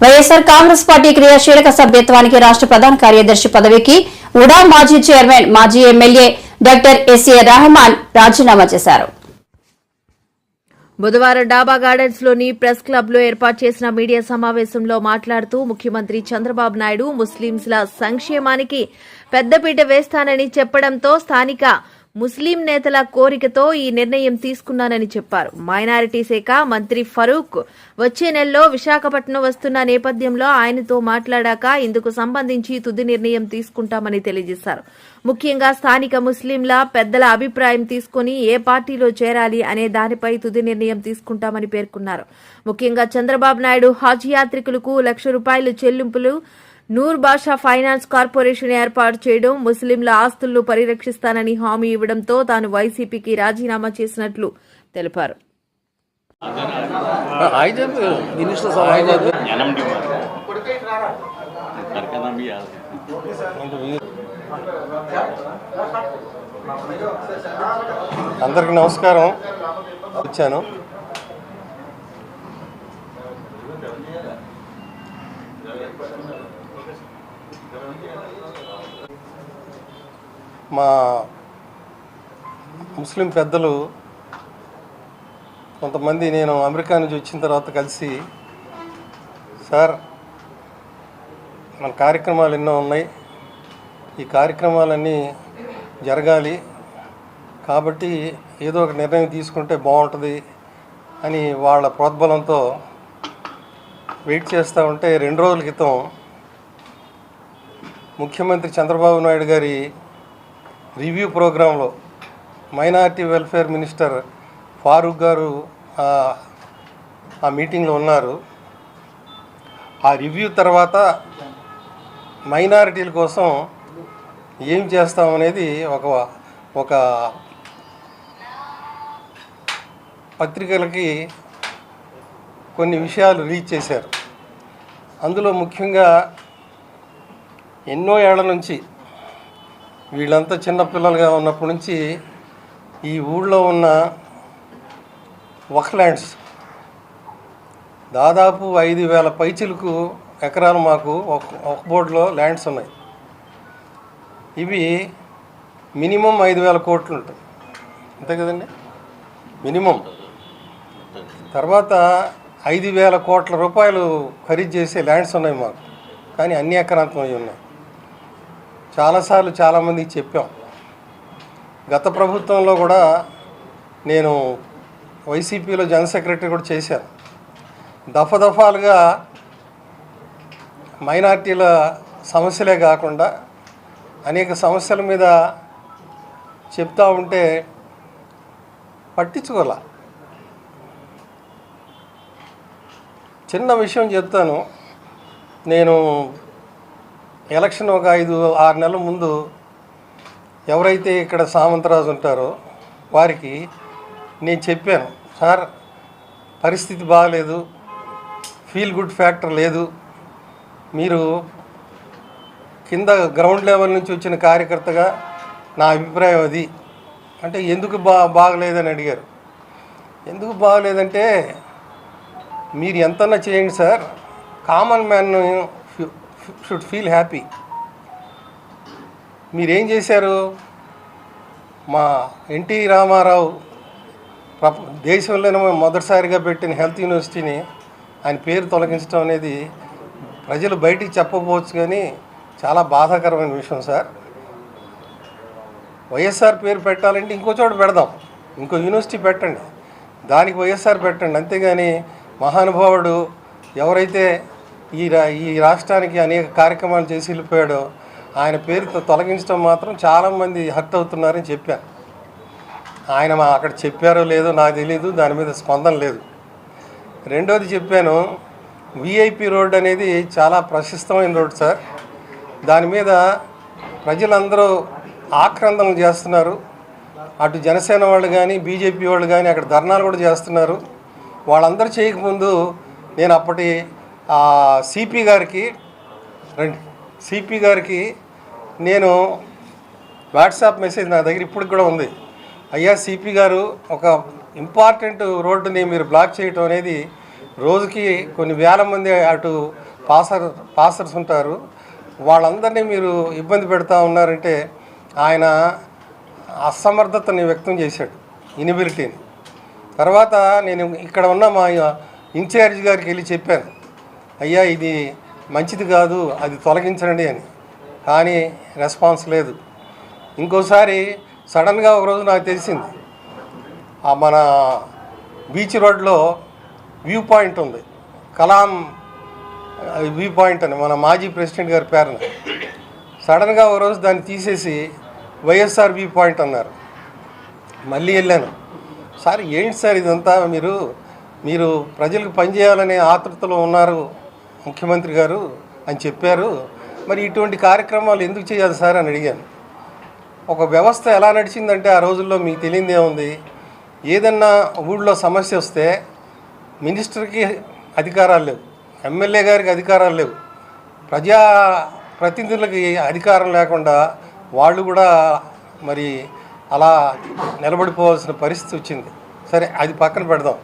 YSR Congress party క్రియాశీలక సభ్యత్వానికి రాష్ట్ర ప్రధాన కార్యదర్శి పదవికి ఉడా మాజీ చైర్మన్ మాజీ ఎమ్మెల్యే డాక్టర్ ఎస్ఏ రెహమాన్ రాజీనామా చేశారు. బుధవారం డాబా గార్డెన్స్లోని ప్రెస్ క్లబ్లో ఏర్పాటు చేసిన మీడియా సమావేశంలో మాట్లాడుతూ ముఖ్యమంత్రి చంద్రబాబు నాయుడు ముస్లింల సంక్షేమానికి పెద్దపీట వేస్తానని చెప్పడంతో స్థానిక ముస్లిం నేతల కోరికతో ఈ నిర్ణయం తీసుకున్నానని చెప్పారు. మైనారిటీ శాఖ మంత్రి ఫరూక్ వచ్చే నెలలో విశాఖపట్నం వస్తున్న నేపథ్యంలో ఆయనతో మాట్లాడాక ఇందుకు సంబంధించి తుది నిర్ణయం తీసుకుంటామని తెలియజేశారు. ముఖ్యంగా స్థానిక ముస్లింల పెద్దల అభిప్రాయం తీసుకుని ఏ పార్టీలో చేరాలి అనే దానిపై తుది నిర్ణయం తీసుకుంటామని పేర్కొన్నారు. ముఖ్యంగా చంద్రబాబు నాయుడు హజ్ యాత్రికులకు లక్ష రూపాయలు చెల్లింపులు నూర్ బాషా ఫైనాన్స్ కార్పొరేషన్ ఏర్పాటు చేయడం ముస్లింల ఆస్తులను పరిరక్షిస్తానని హామీ ఇవ్వడంతో తాను వైసీపీకి రాజీనామా చేసినట్లు తెలిపారు. అందరికి నమస్కారం. వచ్చాను. మా ముస్లిం పెద్దలు కొంతమంది నేను అమెరికా నుంచి వచ్చిన తర్వాత కలిసి సార్ మన కార్యక్రమాలు ఎన్నో ఉన్నాయి. ఈ కార్యక్రమాలన్నీ జరగాలి. కాబట్టి ఏదో ఒక నిర్ణయం తీసుకుంటే బాగుంటుంది అని వాళ్ళ ప్రోద్బలంతో వెయిట్ చేస్తూ ఉంటే రెండు రోజుల క్రితం ముఖ్యమంత్రి చంద్రబాబు నాయుడు గారి రివ్యూ ప్రోగ్రాంలో మైనారిటీ వెల్ఫేర్ మినిస్టర్ ఫారూక్ గారు ఆ- ఆ మీటింగ్లో ఉన్నారు. ఆ రివ్యూ తర్వాత మైనారిటీల కోసం ఏం చేస్తామనేది ఒక ఒక పత్రికలకి కొన్ని విషయాలు రీచ్ చేశారు. అందులో ముఖ్యంగా ఎన్నో ఏళ్ళ నుంచి వీళ్ళంతా చిన్నపిల్లలుగా ఉన్నప్పటి నుంచి ఈ ఊళ్ళో ఉన్న వక్ల్యాండ్స్ దాదాపు ఐదు వేల పైచిలకు ఎకరాలు మాకు ఒక ఒక బోర్డులో ల్యాండ్స్ ఉన్నాయి. ఇవి మినిమం ఐదు వేల కోట్లు ఉంటాయి. అంతే కదండి? మినిమం. తర్వాత ఐదు వేల కోట్ల రూపాయలు ఖరీదు చేసే ల్యాండ్స్ ఉన్నాయి మాకు. కానీ అన్ని ఎకరాంతం అయి ఉన్నాయి. చాలాసార్లు చాలామందికి చెప్పాం. గత ప్రభుత్వంలో కూడా నేను వైసీపీలో జనరల్ సెక్రటరీ కూడా చేశాను. దఫదఫాలుగా మైనార్టీల సమస్యలే కాకుండా అనేక సమస్యల మీద చెప్తా ఉంటే పట్టించుకోలే. చిన్న విషయం చెప్తాను. నేను ఎలక్షన్ ఒక ఐదు ఆరు నెలల ముందు ఎవరైతే ఇక్కడ సామంతరాజు ఉంటారో వారికి నేను చెప్పాను సార్ పరిస్థితి బాగలేదు ఫీల్ గుడ్ ఫ్యాక్టర్ లేదు. మీరు కింద గ్రౌండ్ లెవెల్ నుంచి వచ్చిన కార్యకర్తగా నా అభిప్రాయం అది. అంటే ఎందుకు బా బాగలేదని అడిగారు. ఎందుకు బాగలేదంటే మీరు ఎంతన్నా చేయండి sir common man should feel happy. మీరేం చేశారు? మా ఎన్టీ రామారావు ప్రప దేశంలోనే మొదటిసారిగా పెట్టిన హెల్త్ యూనివర్సిటీని ఆయన పేరు తొలగించడం అనేది ప్రజలు బయటికి చెప్పకపోవచ్చు కానీ చాలా బాధాకరమైన విషయం సార్. వైఎస్ఆర్ పేరు పెట్టాలంటే ఇంకో చోట పెడదాం. ఇంకో యూనివర్సిటీ పెట్టండి. దానికి వైఎస్ఆర్ పెట్టండి. అంతేగాని మహానుభావుడు ఎవరైతే ఈ రా ఈ రాష్ట్రానికి అనేక కార్యక్రమాలు చేసి వెళ్ళిపోయాడో. ఆయన పేరుతో తొలగించడం మాత్రం చాలామంది హర్ట్ అవుతున్నారని చెప్పాను ఆయన అక్కడ చెప్పారో లేదో నాకు తెలియదు దాని మీద స్పందన లేదు. రెండోది చెప్పాను విఐపి రోడ్ అనేది చాలా ప్రశస్తమైన రోడ్ సార్. దాని మీద ప్రజలందరూ ఆక్రందనలు చేస్తున్నారు. అటు జనసేన వాళ్ళు కానీ బీజేపీ వాళ్ళు కానీ అక్కడ ధర్నాలు కూడా చేస్తున్నారు. వాళ్ళందరూ చేయకముందు నేను అప్పటి సిపి గారికి రండి. సిపి గారికి నేను వాట్సాప్ మెసేజ్ నా దగ్గర ఇప్పటికి కూడా ఉంది. అయ్యా సిపి గారు ఒక ఇంపార్టెంట్ రోడ్డుని మీరు బ్లాక్ చేయటం అనేది రోజుకి కొన్ని వేల మంది అటు పాసర్ పాసర్స్ ఉంటారు. వాళ్ళందరినీ మీరు ఇబ్బంది పెడతా ఉన్నారంటే ఆయన అసమర్థతని వ్యక్తం చేశాడు ఇనిబిలిటీని తర్వాత నేను ఇక్కడ ఉన్న మా ఇన్ఛార్జ్ గారికి వెళ్ళి చెప్పాను. అయ్యా ఇది మంచిది కాదు అది తొలగించండి అని. కానీ రెస్పాన్స్ లేదు. ఇంకోసారి సడన్గా ఒకరోజు నాకు తెలిసింది. ఆ మన బీచ్ రోడ్లో వ్యూ పాయింట్ ఉంది. కలాం వ్యూ పాయింట్ అని మన మాజీ ప్రెసిడెంట్ గారి పేరున. సడన్గా ఒకరోజు దాన్ని తీసేసి వైఎస్ఆర్ వ్యూ పాయింట్ అన్నారు. మళ్ళీ వెళ్ళాను. సార్ ఏంటి సార్ ఇదంతా? మీరు మీరు ప్రజలకు పనిచేయాలనే ఆతృతలో ఉన్నారు. ముఖ్యమంత్రి గారు అని చెప్పారు. మరి ఇటువంటి కార్యక్రమాలు ఎందుకు చేయాలి సార్ అని అడిగాను. ఒక వ్యవస్థ ఎలా నడిచిందంటే ఆ రోజుల్లో మీకు తెలియదు ఉంది. ఏదన్నా ఊళ్ళో సమస్య వస్తే మినిస్టర్కి అధికారాలు లేవు. ఎమ్మెల్యే గారికి అధికారాలు లేవు. ప్రజా ప్రతినిధులకి అధికారం లేకుండా వాళ్ళు కూడా మరి అలా నిలబడిపోవాల్సిన పరిస్థితి వచ్చింది. సరే అది పక్కన పెడదాం.